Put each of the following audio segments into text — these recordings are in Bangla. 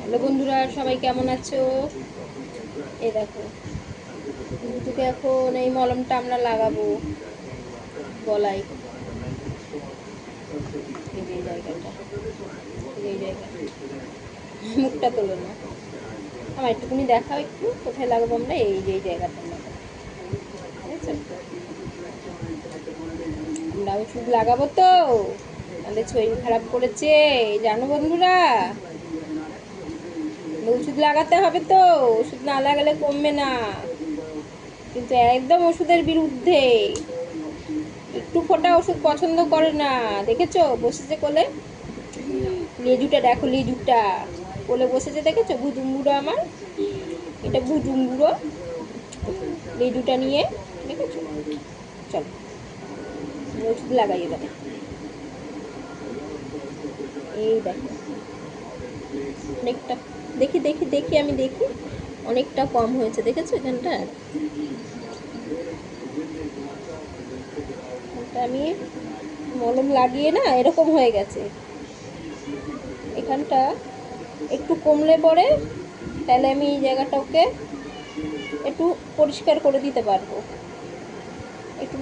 হ্যালো বন্ধুরা, সবাই কেমন আছো? এই দেখো দুটোকে এখন এই মলমটা আমরা লাগাবো গলায়। এই জায়গাটা, এই যে মুখটা তোলো না। আমার একটুকুনি দেখাও একটু, কোথায় লাগাবো আমরা? এই যে এই জায়গাটা। বুঝেছ? ওষুধ লাগাবো তো। আমাদের শরীর খারাপ করেছে জানো বন্ধুরা। ওষুধ লাগাতে হবে তো, ওষুধ না লাগালে কমবে না। কিন্তু একদম ওষুধের বিরুদ্ধে। একটু ফোটা ওষুধ পছন্দ করে না। দেখেছ? বসেছে কোলে। লেজুটা দেখো, লেজুটা। কোলে বসেছে, দেখেছ? ভুজুম্বুড়ো আমার। এটা ভুজুম্বুড়ো লেজুটা নিয়ে দেখেছ চলো। ওষুধ লাগাই এবারে এই দেখো। অনেকটা দেখি দেখি দেখি, আমি দেখি। অনেকটা কম হয়েছে, দেখেছ এখানটা? আমি মলম লাগিয়ে না, এরকম হয়ে গেছে। এখানটা একটু কমলে পরে তাহলে আমি এই জায়গাটা ওকে একটু পরিষ্কার করে দিতে পারব।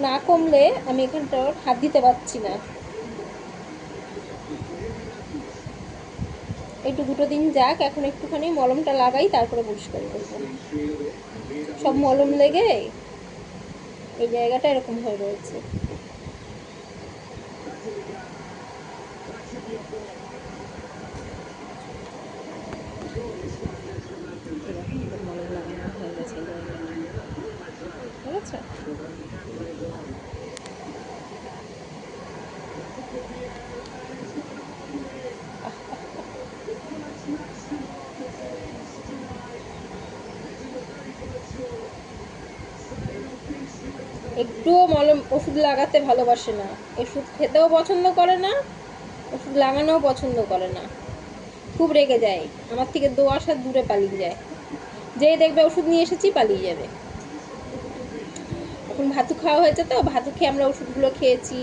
না কমলে আমি এখানটা হাত দিতে পারছি না। একটু দুটো দিন যাক, এখন একটুখানি মলমটা লাগাই, তারপরে পরিষ্কার করব। সব মলম লেগে এই জায়গাটা এরকম হয়ে রয়েছে। ঠিক আছে? একটুও মলম ওষুধ লাগাতে ভালোবাসে না। ওষুধ খেতেও পছন্দ করে না, ওষুধ লাগানোও পছন্দ করে না। খুব রেগে যায়, আমার থেকে দু আসার দূরে পালিয়ে যায়। যেই দেখবে ওষুধ নিয়ে এসেছি, পালিয়ে যাবে। এখন ভাতু খাওয়া হয়েছে তো ভাতু খেয়ে আমরা ওষুধগুলো খেয়েছি।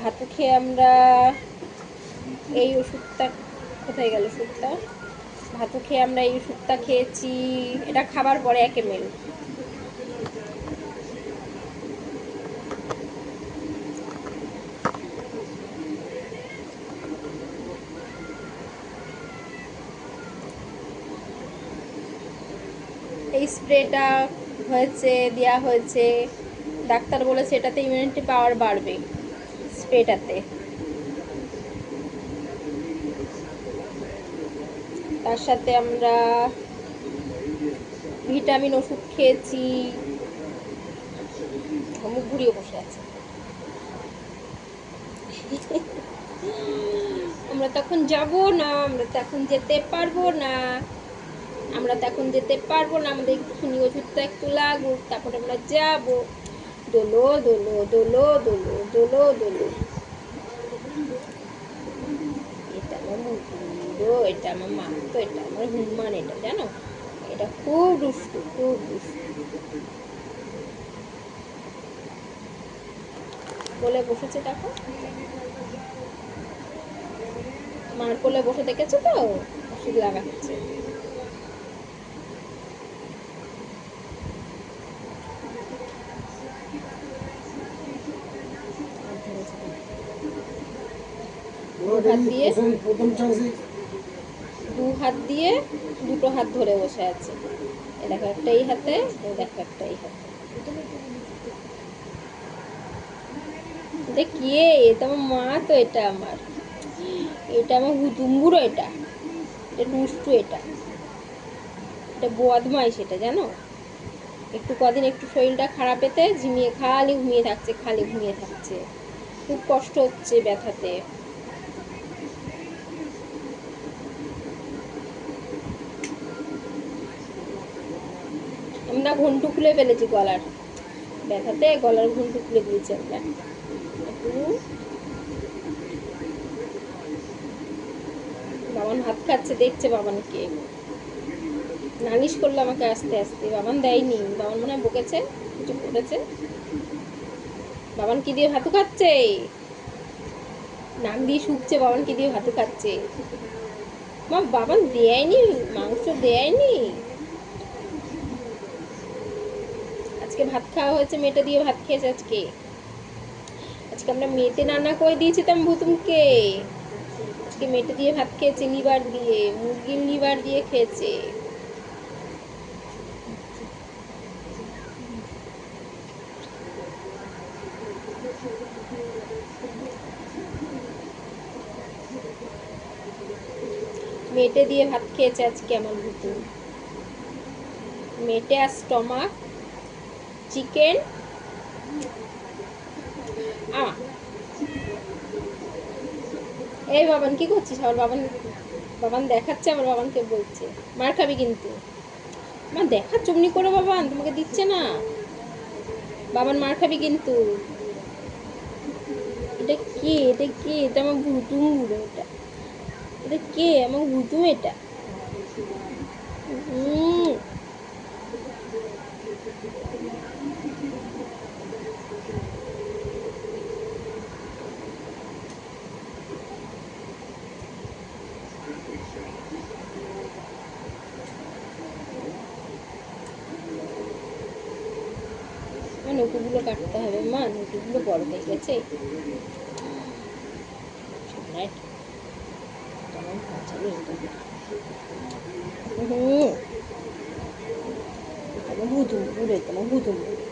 ভাতু খেয়ে আমরা এই ওষুধটা, কোথায় গেল ওষুধটা? ভাতু খেয়ে আমরা এই ওষুধটা খেয়েছি, এটা খাবার পরে একে এম এই স্প্রেটা হয়েছে দেওয়া হয়েছে। ডাক্তার বলেছে এটাতে ইমিউনিটি পাওয়ার বাড়বে স্প্রেটাতে। তার সাথে আমরা ভিটামিন ওষুধ খেয়েছি। মুখ ঘুরিয়ে বসে আছে। আমরা তখন যাব না, আমরা তখন যেতে পারব না। আমরা তখন যেতে পারব না, আমাদের একটুখানি ওষুধটা একটু লাগুক, তারপর আমরা যাব। দোলো দোলো দোলো দোলো দোলো দোলো। এটা আমার মুগুলো এটা আমার মাতো এটা আমার হনুমান এটা জানো? এটা খুব দুষ্টু খুব দুষ্টু কোলে বসেছে দেখো? মার কোলে বসে দেখেছ তো? ওষুধ লাগাচ্ছে। হাত দিয়ে দু হাত দিয়ে দুটো হাত ধরে বসে আছে। এ দেখো একটা এই হাতে দেখো একটা এই হাতে। কে এটা আমার মা তো এটা আমার। এটা আমার এটা। এটা দুষ্টু এটা। এটা বদমাই সেটা জানো? একটু কদিন একটু শরীরটা খারাপ এতে ঝিমিয়ে খালি ঘুমিয়ে থাকছে খালি ঘুমিয়ে থাকছে। খুব কষ্ট হচ্ছে ব্যথাতে। আমরা ঘন্টু খুলে ফেলেছি গলার ব্যথাতে, গলার ঘন্টু খুলে দিয়েছি আমরা। বাবান ভাত খাচ্ছে দেখছে বাবানকে। নালিশ করল আমাকে আস্তে আস্তে, বাবান দেয়নি। বাবান মনে হয় বকেছে, কিছু করেছে। বাবান কি দিয়ে ভাতু খাচ্ছে নাক দিয়ে শুকছে, বাবান কি দিয়ে ভাতু খাচ্ছে মা, বাবান দেয়নি, মাংস দেয়নি। আজকে ভাত খাওয়া হয়েছে মেটে দিয়ে ভাত খেয়েছে আজকে। আজকে আমরা মেটে রান্না করে দিয়েছিলাম ভুতুমকে। আজকে মেটে দিয়ে ভাত খেয়েছে, লিভার দিয়ে, মুরগির লিভার দিয়ে খেয়েছে। মেটে দিয়ে ভাত খেয়েছে আজকে আমার ভুতু মেটে আর স্টমাক। চিকেন। এই বাবান, কি করছিস? আমার বাবান বাবান দেখাচ্ছে, আমার বাবানকে বলছে। মার খাবি কিন্তু। মা দেখা চুমনি করে বাবান, তোমাকে দিচ্ছে না। বাবান, মার খাবি কিন্তু। এটা কে? এটা কে? এটা আমার ভুতুম এটা। এটা কে? আমার ভুতুম এটা। হুম আমার নৌকোগুলো কাটতে হবে, মা নৌকোগুলো বড় হয়ে গেছে। হুম। তোমার বুধুম বুড়ে তোমার বুধুম বুড়ে